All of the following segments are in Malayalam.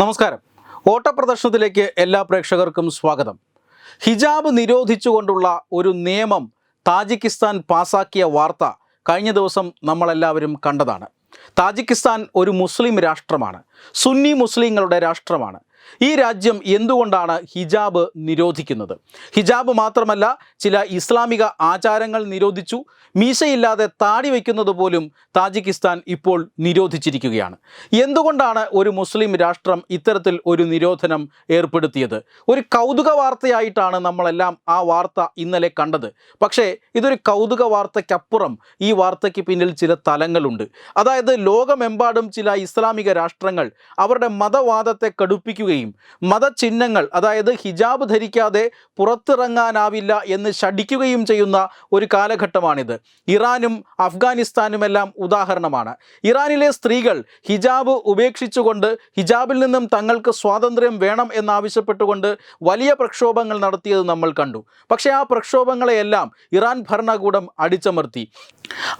നമസ്കാരം. ഓട്ടപ്രദർശനത്തിലേക്ക് എല്ലാ പ്രേക്ഷകർക്കും സ്വാഗതം. ഹിജാബ് നിരോധിച്ചുകൊണ്ടുള്ള ഒരു നിയമം താജിക്കിസ്ഥാൻ പാസാക്കിയ വാർത്ത കഴിഞ്ഞ ദിവസം നമ്മളെല്ലാവരും കണ്ടതാണ്. താജിക്കിസ്ഥാൻ ഒരു മുസ്ലിം രാഷ്ട്രമാണ്. സുന്നി മുസ്ലിങ്ങളുടെ രാഷ്ട്രമാണ്. ഈ രാജ്യം എന്തുകൊണ്ടാണ് ഹിജാബ് നിരോധിക്കുന്നത്? ഹിജാബ് മാത്രമല്ല ചില ഇസ്ലാമിക ആചാരങ്ങൾ നിരോധിച്ചു. മീശയില്ലാതെ താടി വയ്ക്കുന്നത് പോലും താജിക്കിസ്ഥാൻ ഇപ്പോൾ നിരോധിച്ചിരിക്കുകയാണ്. എന്തുകൊണ്ടാണ് ഒരു മുസ്ലിം രാഷ്ട്രം ഇത്തരത്തിൽ ഒരു നിരോധനം ഏർപ്പെടുത്തിയത്? ഒരു കൗതുക വാർത്തയായിട്ടാണ് നമ്മളെല്ലാം ആ വാർത്ത ഇന്നലെ കണ്ടത്. പക്ഷേ ഇതൊരു കൗതുക വാർത്തയ്ക്കപ്പുറം ഈ വാർത്തയ്ക്ക് പിന്നിൽ ചില തലങ്ങളുണ്ട്. അതായത് ലോകമെമ്പാടും ചില ഇസ്ലാമിക രാഷ്ട്രങ്ങൾ അവരുടെ മതവാദത്തെ കടുപ്പിക്കുകയും മതചിഹ്നങ്ങൾ അതായത് ഹിജാബ് ധരിക്കാതെ പുറത്തിറങ്ങാനാവില്ല എന്ന് ശഠിക്കുകയും ചെയ്യുന്ന ഒരു കാലഘട്ടമാണിത്. ഇറാനും അഫ്ഗാനിസ്ഥാനുമെല്ലാം ഉദാഹരണമാണ്. ഇറാനിലെ സ്ത്രീകൾ ഹിജാബ് ഉപേക്ഷിച്ചുകൊണ്ട് ഹിജാബിൽ നിന്നും തങ്ങൾക്ക് സ്വാതന്ത്ര്യം വേണം എന്നാവശ്യപ്പെട്ടുകൊണ്ട് വലിയ പ്രക്ഷോഭങ്ങൾ നടത്തിയത് നമ്മൾ കണ്ടു. പക്ഷേ ആ പ്രക്ഷോഭങ്ങളെയെല്ലാം ഇറാൻ ഭരണകൂടം അടിച്ചമർത്തി.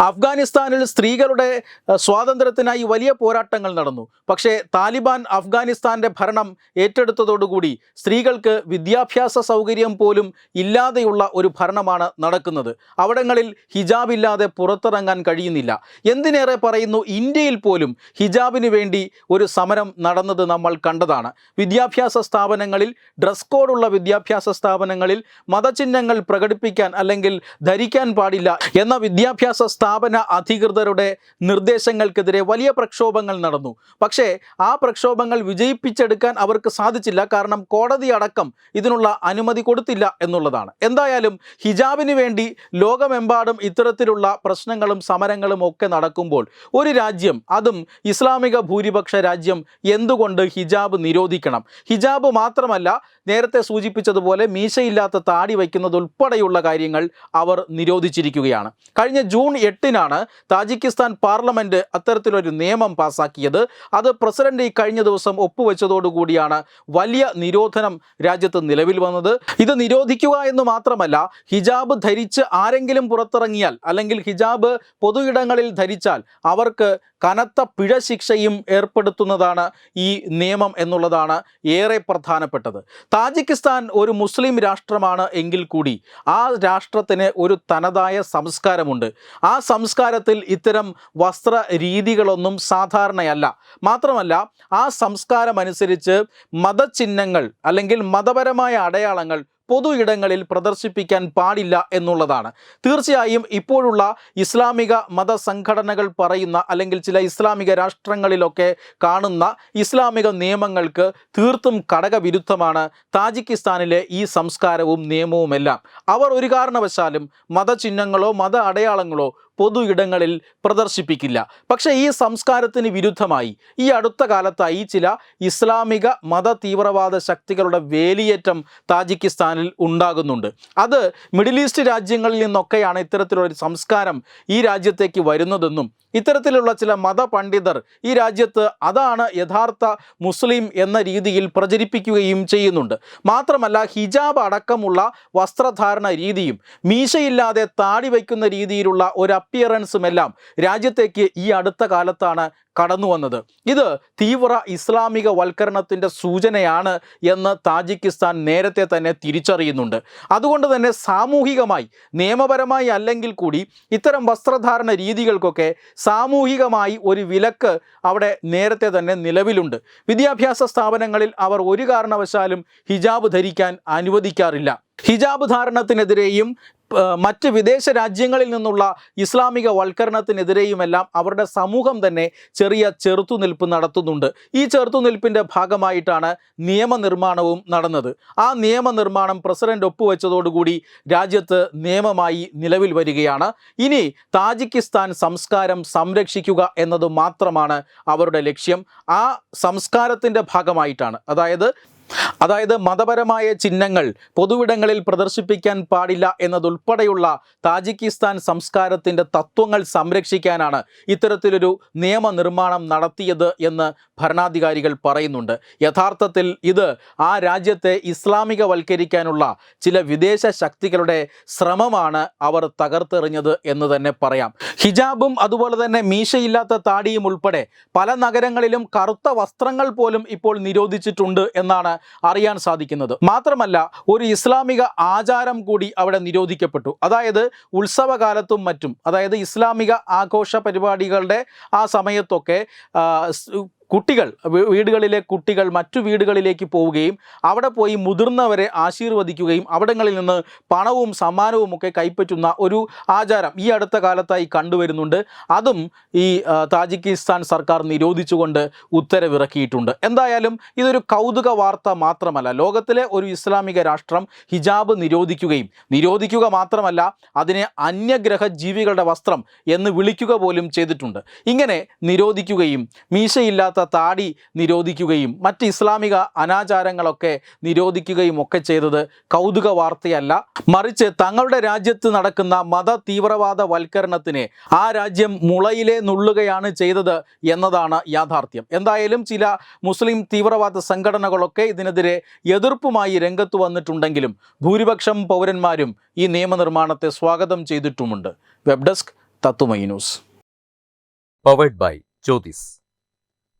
അഫ്ഗാനിസ്ഥാനിൽ സ്ത്രീകളുടെ സ്വാതന്ത്ര്യത്തിനായി വലിയ പോരാട്ടങ്ങൾ നടന്നു. പക്ഷേ താലിബാൻ അഫ്ഗാനിസ്ഥാന്റെ ഭരണം ഏറ്റെടുത്തതോടുകൂടി സ്ത്രീകൾക്ക് വിദ്യാഭ്യാസ സൗകര്യം പോലും ഇല്ലാതെയുള്ള ഒരു ഭരണമാണ് നടക്കുന്നത്. അവിടങ്ങളിൽ ഹിജാബ് ഇല്ലാതെ പുറത്തിറങ്ങാൻ കഴിയുന്നില്ല. എന്തിനേറെ പറയുന്നു ഇന്ത്യയിൽ പോലും ഹിജാബിന് വേണ്ടി ഒരു സമരം നടന്നത് നമ്മൾ കണ്ടതാണ്. വിദ്യാഭ്യാസ സ്ഥാപനങ്ങളിൽ ഡ്രസ് കോഡുള്ള വിദ്യാഭ്യാസ സ്ഥാപനങ്ങളിൽ മതചിഹ്നങ്ങൾ പ്രകടിപ്പിക്കാൻ അല്ലെങ്കിൽ ധരിക്കാൻ പാടില്ല എന്ന വിദ്യാഭ്യാസ സ്ഥാപന അധികൃതരുടെ നിർദ്ദേശങ്ങൾക്കെതിരെ വലിയ പ്രക്ഷോഭങ്ങൾ നടന്നു. പക്ഷേ ആ പ്രക്ഷോഭങ്ങൾ വിജയിപ്പിച്ചെടുക്കാൻ അവർക്ക് സാധിച്ചില്ല. കാരണം കോടതി അടക്കം ഇതിനുള്ള അനുമതി കൊടുത്തില്ല എന്നുള്ളതാണ്. എന്തായാലും ഹിജാബിന് വേണ്ടി ലോകമെമ്പാടും ഇത്തരത്തിലുള്ള പ്രശ്നങ്ങളും സമരങ്ങളും ഒക്കെ നടക്കുമ്പോൾ ഒരു രാജ്യം അതും ഇസ്ലാമിക ഭൂരിപക്ഷ രാജ്യം എന്തുകൊണ്ട് ഹിജാബ് നിരോധിക്കണം? ഹിജാബ് മാത്രമല്ല നേരത്തെ സൂചിപ്പിച്ചതുപോലെ മീശയില്ലാത്ത താടി വയ്ക്കുന്നത് ഉൾപ്പെടെയുള്ള കാര്യങ്ങൾ അവർ നിരോധിച്ചിരിക്കുകയാണ്. കഴിഞ്ഞ ജൂൺ എട്ടിനാണ് താജിക്കിസ്ഥാൻ പാർലമെന്റ് അത്തരത്തിലൊരു നിയമം പാസാക്കിയത്. അത് പ്രസിഡന്റ് ഈ കഴിഞ്ഞ ദിവസം ഒപ്പുവെച്ചതോടുകൂടിയാണ് വലിയ നിരോധനം രാജ്യത്ത് നിലവിൽ വന്നത്. ഇത് നിരോധിക്കുക എന്ന് മാത്രമല്ല ഹിജാബ് ധരിച്ച് ആരെങ്കിലും പുറത്തിറങ്ങിയാൽ അല്ലെങ്കിൽ ഹിജാബ് പൊതു ഇടങ്ങളിൽ ധരിച്ചാൽ അവർക്ക് കനത്ത പിഴ ശിക്ഷയും ഏർപ്പെടുത്തുന്നതാണ് ഈ നിയമം എന്നുള്ളതാണ് ഏറെ പ്രധാനപ്പെട്ടത്. താജിക്കിസ്ഥാൻ ഒരു മുസ്ലിം രാഷ്ട്രമാണ് എങ്കിൽ കൂടി ആ രാഷ്ട്രത്തിന് ഒരു തനതായ സംസ്കാരമുണ്ട്. ആ സംസ്കാരത്തിൽ ഇത്തരം വസ്ത്ര രീതികളൊന്നും സാധാരണയല്ല. മാത്രമല്ല ആ സംസ്കാരമനുസരിച്ച് മതചിഹ്നങ്ങൾ അല്ലെങ്കിൽ മതപരമായ അടയാളങ്ങൾ പൊതു ഇടങ്ങളിൽ പ്രദർശിപ്പിക്കാൻ പാടില്ല എന്നുള്ളതാണ്. തീർച്ചയായും ഇപ്പോഴുള്ള ഇസ്ലാമിക മതസംഘടനകൾ പറയുന്ന അല്ലെങ്കിൽ ചില ഇസ്ലാമിക രാഷ്ട്രങ്ങളിലൊക്കെ കാണുന്ന ഇസ്ലാമിക നിയമങ്ങൾക്ക് തീർത്തും ഘടകവിരുദ്ധമാണ് താജിക്കിസ്ഥാനിലെ ഈ സംസ്കാരവും നിയമവുമെല്ലാം. അവർ ഒരു കാരണവശാലും മതചിഹ്നങ്ങളോ മത അടയാളങ്ങളോ പൊതു ഇടങ്ങളിൽ പ്രദർശിപ്പിക്കില്ല. പക്ഷേ ഈ സംസ്കാരത്തിന് വിരുദ്ധമായി ഈ അടുത്ത കാലത്തായി ചില ഇസ്ലാമിക മത തീവ്രവാദ ശക്തികളുടെ വേലിയേറ്റം താജിക്കിസ്ഥാനിൽ ഉണ്ടാകുന്നുണ്ട്. അത് മിഡിൽ ഈസ്റ്റ് രാജ്യങ്ങളിൽ നിന്നൊക്കെയാണ് ഇത്തരത്തിലുള്ളൊരു സംസ്കാരം ഈ രാജ്യത്തേക്ക് വരുന്നതെന്നും ഇത്തരത്തിലുള്ള ചില മതപണ്ഡിതർ ഈ രാജ്യത്ത് അതാണ് യഥാർത്ഥ മുസ്ലിം എന്ന രീതിയിൽ പ്രചരിപ്പിക്കുകയും ചെയ്യുന്നുണ്ട്. മാത്രമല്ല ഹിജാബ് അടക്കമുള്ള വസ്ത്രധാരണ രീതിയും മീശയില്ലാതെ താടി വയ്ക്കുന്ന രീതിയിലുള്ള ഒരു അപ്പിയറൻസും എല്ലാം രാജ്യത്തേക്ക് ഈ അടുത്ത കാലത്താണ് കടന്നു വന്നത്. ഇത് തീവ്ര ഇസ്ലാമിക വൽക്കരണത്തിന്റെ സൂചനയാണ് എന്ന് താജിക്കിസ്ഥാൻ നേരത്തെ തന്നെ തിരിച്ചറിയുന്നുണ്ട്. അതുകൊണ്ട് തന്നെ സാമൂഹികമായി നിയമപരമായി അല്ലെങ്കിൽ കൂടി ഇത്തരം വസ്ത്രധാരണ രീതികൾക്കൊക്കെ സാമൂഹികമായി ഒരു വിലക്ക് അവിടെ നേരത്തെ തന്നെ നിലവിലുണ്ട്. വിദ്യാഭ്യാസ സ്ഥാപനങ്ങളിൽ അവർ ഒരു കാരണവശാലും ഹിജാബ് ധരിക്കാൻ അനുവദിക്കാറില്ല. ഹിജാബ് ധാരണത്തിനെതിരെയും മറ്റ് വിദേശ രാജ്യങ്ങളിൽ നിന്നുള്ള ഇസ്ലാമിക വൽക്കരണത്തിനെതിരെയുമെല്ലാം അവരുടെ സമൂഹം തന്നെ ചെറിയ ചെറുത്തുനിൽപ്പ് നടത്തുന്നുണ്ട്. ഈ ചെറുത്തുനിൽപ്പിന്റെ ഭാഗമായിട്ടാണ് നിയമനിർമ്മാണവും നടന്നത്. ആ നിയമനിർമ്മാണം പ്രസിഡന്റ് ഒപ്പുവെച്ചതോടുകൂടി രാജ്യത്ത് നിയമമായി നിലവിൽ വരികയാണ്. ഇനി താജിക്കിസ്ഥാൻ സംസ്കാരം സംരക്ഷിക്കുക എന്നത് മാത്രമാണ് അവരുടെ ലക്ഷ്യം. ആ സംസ്കാരത്തിന്റെ ഭാഗമായിട്ടാണ്. അതായത് അതായത് മതപരമായ ചിഹ്നങ്ങൾ പൊതുവിടങ്ങളിൽ പ്രദർശിപ്പിക്കാൻ പാടില്ല എന്നതുൾപ്പെടെയുള്ള താജിക്കിസ്ഥാൻ സംസ്കാരത്തിന്റെ തത്വങ്ങൾ സംരക്ഷിക്കാനാണ് ഇത്തരത്തിലൊരു നിയമനിർമ്മാണം നടത്തിയത് എന്ന് ഭരണാധികാരികൾ പറയുന്നുണ്ട്. യഥാർത്ഥത്തിൽ ഇത് ആ രാജ്യത്തെ ഇസ്ലാമികവൽക്കരിക്കാനുള്ള ചില വിദേശ ശക്തികളുടെ ശ്രമമാണ് അവർ തകർത്തെറിഞ്ഞത് എന്ന് തന്നെ പറയാം. ഹിജാബും അതുപോലെ തന്നെ മീശയില്ലാത്ത താടിയും ഉൾപ്പെടെ പല നഗരങ്ങളിലും കറുത്ത വസ്ത്രങ്ങൾ പോലും ഇപ്പോൾ നിരോധിച്ചിട്ടുണ്ട് എന്നാണ് അറിയാൻ സാധിക്കുന്നത്. മാത്രമല്ല ഒരു ഇസ്ലാമിക ആചാരം കൂടി അവിടെ നിരോധിക്കപ്പെട്ടു. അതായത് ഉത്സവകാലത്തും മറ്റും അതായത് ഇസ്ലാമിക ആഘോഷ പരിപാടികളുടെ ആ സമയത്തൊക്കെ കുട്ടികൾ വീടുകളിലെ കുട്ടികൾ മറ്റു വീടുകളിലേക്ക് പോവുകയും അവിടെ പോയി മുതിർന്നവരെ ആശീർവദിക്കുകയും അവിടങ്ങളിൽ നിന്ന് പണവും സമ്മാനവും ഒക്കെ കൈപ്പറ്റുന്ന ഒരു ആചാരം ഈ അടുത്ത കാലത്തായി കണ്ടുവരുന്നുണ്ട്. അതും ഈ താജിക്കിസ്ഥാൻ സർക്കാർ നിരോധിച്ചുകൊണ്ട് ഉത്തരവിറക്കിയിട്ടുണ്ട്. എന്തായാലും ഇതൊരു കൗതുക വാർത്ത മാത്രമല്ല. ലോകത്തിലെ ഒരു ഇസ്ലാമിക രാഷ്ട്രം ഹിജാബ് നിരോധിക്കുകയും നിരോധിക്കുക മാത്രമല്ല അതിനെ അന്യഗ്രഹ ജീവികളുടെ വസ്ത്രം എന്ന് വിളിക്കുക പോലും ചെയ്തിട്ടുണ്ട്. ഇങ്ങനെ നിരോധിക്കുകയും മീശയില്ലാത്ത താടി നിരോധിക്കുകയും മറ്റ് ഇസ്ലാമിക അനാചാരങ്ങളൊക്കെ നിരോധിക്കുകയും ഒക്കെ ചെയ്തത് കൗതുക വാർത്തയല്ല. മറിച്ച് തങ്ങളുടെ രാജ്യത്ത് നടക്കുന്ന മത തീവ്രവാദ വൽക്കരണത്തിന് ആ രാജ്യം മുളയിലെ നുള്ളുകയാണ് ചെയ്തത് എന്നതാണ് യാഥാർത്ഥ്യം. എന്തായാലും ചില മുസ്ലിം തീവ്രവാദ സംഘടനകളൊക്കെ ഇതിനെതിരെ എതിർപ്പുമായി രംഗത്ത് വന്നിട്ടുണ്ടെങ്കിലും ഭൂരിപക്ഷം പൗരന്മാരും ഈ നിയമനിർമ്മാണത്തെ സ്വാഗതം ചെയ്തിട്ടുമുണ്ട്. വെബ് ഡെസ്ക് തത്തുമൈ news.